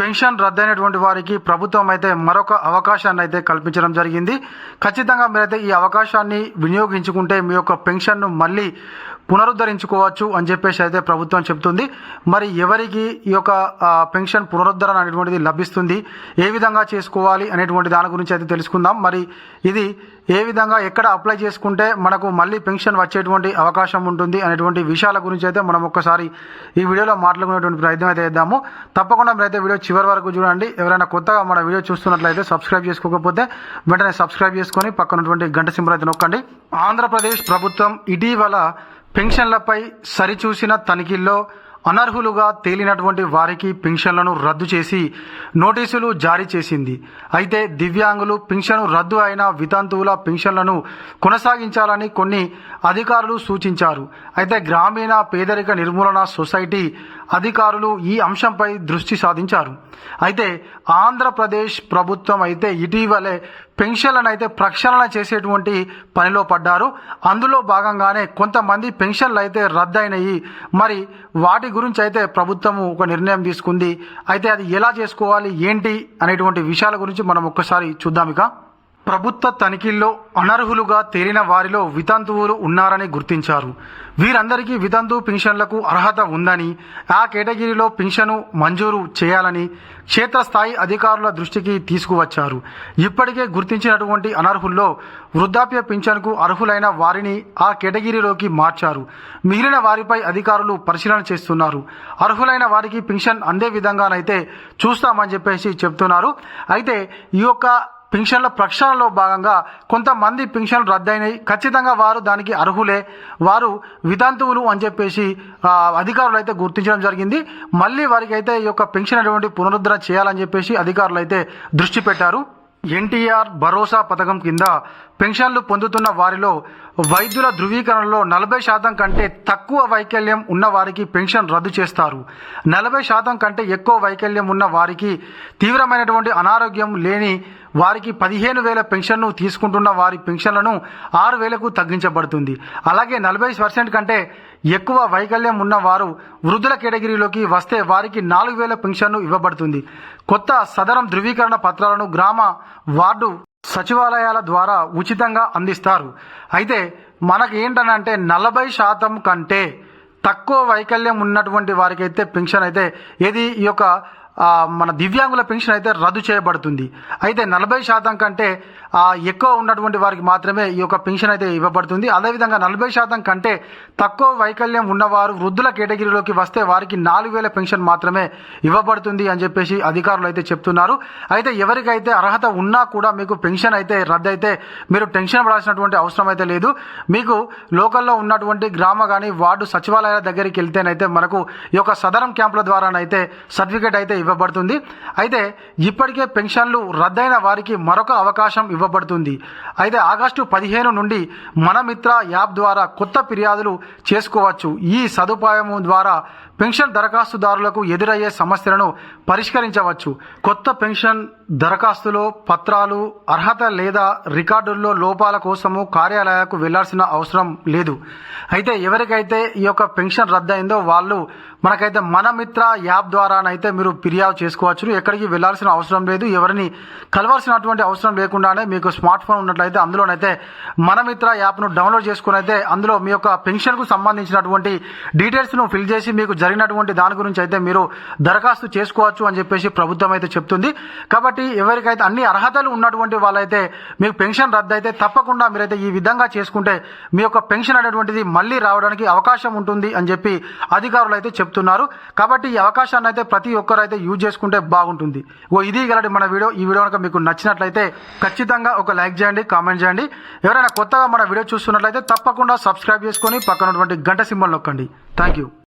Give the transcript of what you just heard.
Pension రద్దయినటువంటి వారికి ప్రభుత్వం అయితే మరొక అవకాశాన్ని అయితే కల్పించడం జరిగింది. ఖచ్చితంగా మీరైతే ఈ అవకాశాన్ని వినియోగించుకుంటే మీ యొక్క పెన్షన్ను మళ్ళీ పునరుద్ధరించుకోవచ్చు అని చెప్పేసి అయితే ప్రభుత్వం చెప్తుంది. మరి ఎవరికి ఈ యొక్క పెన్షన్ పునరుద్ధరణ అనేటువంటిది లభిస్తుంది ఏ విధంగా చేసుకోవాలి అనేటువంటి దాని గురించి అయితే తెలుసుకుందాం. మరి ఇది ఏ విధంగా ఎక్కడ అప్లై చేసుకుంటే మనకు మళ్ళీ పెన్షన్ వచ్చేటువంటి అవకాశం ఉంటుంది అనేటువంటి విషయాల గురించి అయితే మనం ఒక్కసారి ఈ వీడియోలో మాట్లాడుకునేటువంటి ప్రయత్నం అయితే చేద్దాము. తప్పకుండా మీరైతే వీడియో చివరి వరకు చూడండి. ఎవరైనా కొత్తగా మన వీడియో చూస్తున్నట్లయితే సబ్స్క్రైబ్ చేసుకోకపోతే వెంటనే సబ్స్క్రైబ్ చేసుకొని పక్కనటువంటి గంట సింబల్ అయితే నొక్కండి. ఆంధ్రప్రదేశ్ ప్రభుత్వం ఇటీవల పెన్షన్లపై సరిచూసిన తనిఖీల్లో అనర్హులుగా తేలినటువంటి వారికి పెన్షన్లను రద్దు చేసి నోటీసులు జారీ చేసింది. అయితే దివ్యాంగులు పెన్షన్ రద్దు అయిన వితంతువుల పెన్షన్లను కొనసాగించాలని కొన్ని అధికారులు సూచించారు. అయితే గ్రామీణ పేదరిక నిర్మూలన సొసైటీ అధికారులు ఈ అంశంపై దృష్టి సాధించారు. అయితే ఆంధ్రప్రదేశ్ ప్రభుత్వం అయితే ఇటీవలే పెన్షన్లను అయితే ప్రక్షాళన చేసేటువంటి పనిలో పడ్డారు. అందులో భాగంగానే కొంతమంది పెన్షన్లు అయితే రద్దయినాయి. మరి వాటి గురించి అయితే ప్రభుత్వం ఒక నిర్ణయం తీసుకుంది. అయితే అది ఎలా చేసుకోవాలి ఏంటి అనేటువంటి విషయాల గురించి మనం ఒక్కసారి చూద్దాం ఇక. ప్రభుత్వ తనిఖీల్లో అనర్హులుగా తేలిన వారిలో వితంతువులు ఉన్నారని గుర్తించారు. వీరందరికీ వితంతు పెన్షన్లకు అర్హత ఉందని ఆ కేటగిరీలో పెన్షను మంజూరు చేయాలని క్షేత్రస్థాయి అధికారుల దృష్టికి తీసుకువచ్చారు. ఇప్పటికే గుర్తించినటువంటి అనర్హుల్లో వృద్ధాప్య పింఛన్కు అర్హులైన వారిని ఆ కేటగిరీలోకి మార్చారు. మిగిలిన వారిపై అధికారులు పరిశీలన చేస్తున్నారు. అర్హులైన వారికి పెన్షన్ అందే విధంగానైతే చూస్తామని చెప్పేసి చెప్తున్నారు. అయితే ఈ యొక్క పెన్షన్ల ప్రక్షాళనలో భాగంగా కొంతమంది పెన్షన్లు రద్దయినాయి. ఖచ్చితంగా వారు దానికి అర్హులే. వారు వితంతువులు అని చెప్పేసి అధికారులు అయితే గుర్తించడం జరిగింది. మళ్ళీ వారికి అయితే ఈ యొక్క పెన్షన్ అటువంటి పునరుద్ధరణ చేయాలని చెప్పేసి అధికారులు అయితే దృష్టి పెట్టారు. ఎన్టీఆర్ భరోసా పథకం కింద పెన్షన్లు పొందుతున్న వారిలో వైద్యుల ధృవీకరణలో నలభై శాతం కంటే తక్కువ వైకల్యం ఉన్న వారికి పెన్షన్ రద్దు చేస్తారు. నలభై శాతం కంటే ఎక్కువ వైకల్యం ఉన్న వారికి తీవ్రమైనటువంటి అనారోగ్యం లేని వారికి పదిహేను వేల పెన్షన్ను తీసుకుంటున్న వారి పెన్షన్లను ఆరు వేలకు తగ్గించబడుతుంది. అలాగే నలభై పర్సెంట్ కంటే ఎక్కువ వైకల్యం ఉన్న వారు వృద్ధుల కేటగిరీలోకి వస్తే వారికి నాలుగు వేల పెన్షన్ను ఇవ్వబడుతుంది. కొత్త సదరం ధృవీకరణ పత్రాలను గ్రామ వార్డు సచివాలయాల ద్వారా ఉచితంగా అందిస్తారు. అయితే మనకు ఏంటనంటే నలభై శాతం కంటే తక్కువ వైకల్యం ఉన్నటువంటి వారికైతే పెన్షన్ అయితే ఏది ఈ యొక్క మన దివ్యాంగుల పెన్షన్ అయితే రద్దు చేయబడుతుంది. అయితే నలభై శాతం కంటే ఎక్కువ ఉన్నటువంటి వారికి మాత్రమే ఈ యొక్క పెన్షన్ అయితే ఇవ్వబడుతుంది. అదేవిధంగా నలభై శాతం కంటే తక్కువ వైకల్యం ఉన్నవారు వృద్ధుల కేటగిరీలోకి వస్తే వారికి నాలుగు వేల పెన్షన్ మాత్రమే ఇవ్వబడుతుంది అని చెప్పేసి అధికారులు అయితే చెప్తున్నారు. అయితే ఎవరికైతే అర్హత ఉన్నా కూడా మీకు పెన్షన్ అయితే రద్దు అయితే మీరు టెన్షన్ పడాల్సినటువంటి అవసరం అయితే లేదు. మీకు లోకల్లో ఉన్నటువంటి గ్రామ కానీ వార్డు సచివాలయాల దగ్గరికి వెళ్తేనైతే మనకు ఈ యొక్క సదరం క్యాంపుల ద్వారానైతే సర్టిఫికేట్ అయితే ఇవ్వబడుతుంది. అయితే ఇప్పటికే పెన్షన్లు రద్దయిన వారికి మరొక అవకాశం ఇవ్వబడుతుంది. అయితే ఆగస్టు పదిహేను నుండి మన మిత్ర యాప్ ద్వారా కొత్త ఫిర్యాదులు చేసుకోవచ్చు. ఈ సదుపాయం ద్వారా పెన్షన్ దరఖాస్తుదారులకు ఎదురయ్యే సమస్యలను పరిష్కరించవచ్చు. కొత్త పెన్షన్ దరఖాస్తులో పత్రాలు అర్హత లేదా రికార్డుల్లో లోపాల కోసము కార్యాలయాలకు వెళ్ళాల్సిన అవసరం లేదు. అయితే ఎవరికైతే ఈ యొక్క పెన్షన్ రద్దయిందో వాళ్ళు మనకైతే మన మిత్ర యాప్ ద్వారానైతే మీరు ఫిర్యాదు చేసుకోవచ్చు ఎక్కడికి వెళ్ళాల్సిన అవసరం లేదు. ఎవరిని కలవాల్సినటువంటి అవసరం లేకుండానే మీకు స్మార్ట్ ఫోన్ ఉన్నట్లయితే అందులోనైతే మన మిత్ర యాప్ను డౌన్లోడ్ చేసుకుని అయితే అందులో మీ యొక్క పెన్షన్కు సంబంధించినటువంటి డీటెయిల్స్ను ఫిల్ చేసి మీకు జరిగినటువంటి దాని గురించి అయితే మీరు దరఖాస్తు చేసుకోవచ్చు అని చెప్పేసి ప్రభుత్వం అయితే చెప్తుంది. కాబట్టి కాబట్టి ఎవరికైతే అన్ని అర్హతలు ఉన్నటువంటి వాళ్ళైతే మీకు పెన్షన్ రద్దు అయితే తప్పకుండా మీరైతే ఈ విధంగా చేసుకుంటే మీ యొక్క పెన్షన్ అనేటువంటిది మళ్ళీ రావడానికి అవకాశం ఉంటుంది అని చెప్పి అధికారులు అయితే చెప్తున్నారు. కాబట్టి ఈ అవకాశాన్ని అయితే ప్రతి ఒక్కరు అయితే యూజ్ చేసుకుంటే బాగుంటుంది. ఓ ఇది గలటి మన వీడియో. ఈ వీడియో కనుక మీకు నచ్చినట్లయితే ఖచ్చితంగా ఒక లైక్ చేయండి కామెంట్ చేయండి. ఎవరైనా కొత్తగా మన వీడియో చూస్తున్నట్లయితే తప్పకుండా సబ్స్క్రైబ్ చేసుకొని పక్కన ఉన్నటువంటి గంట సింబల్ నొక్కండి. Thank you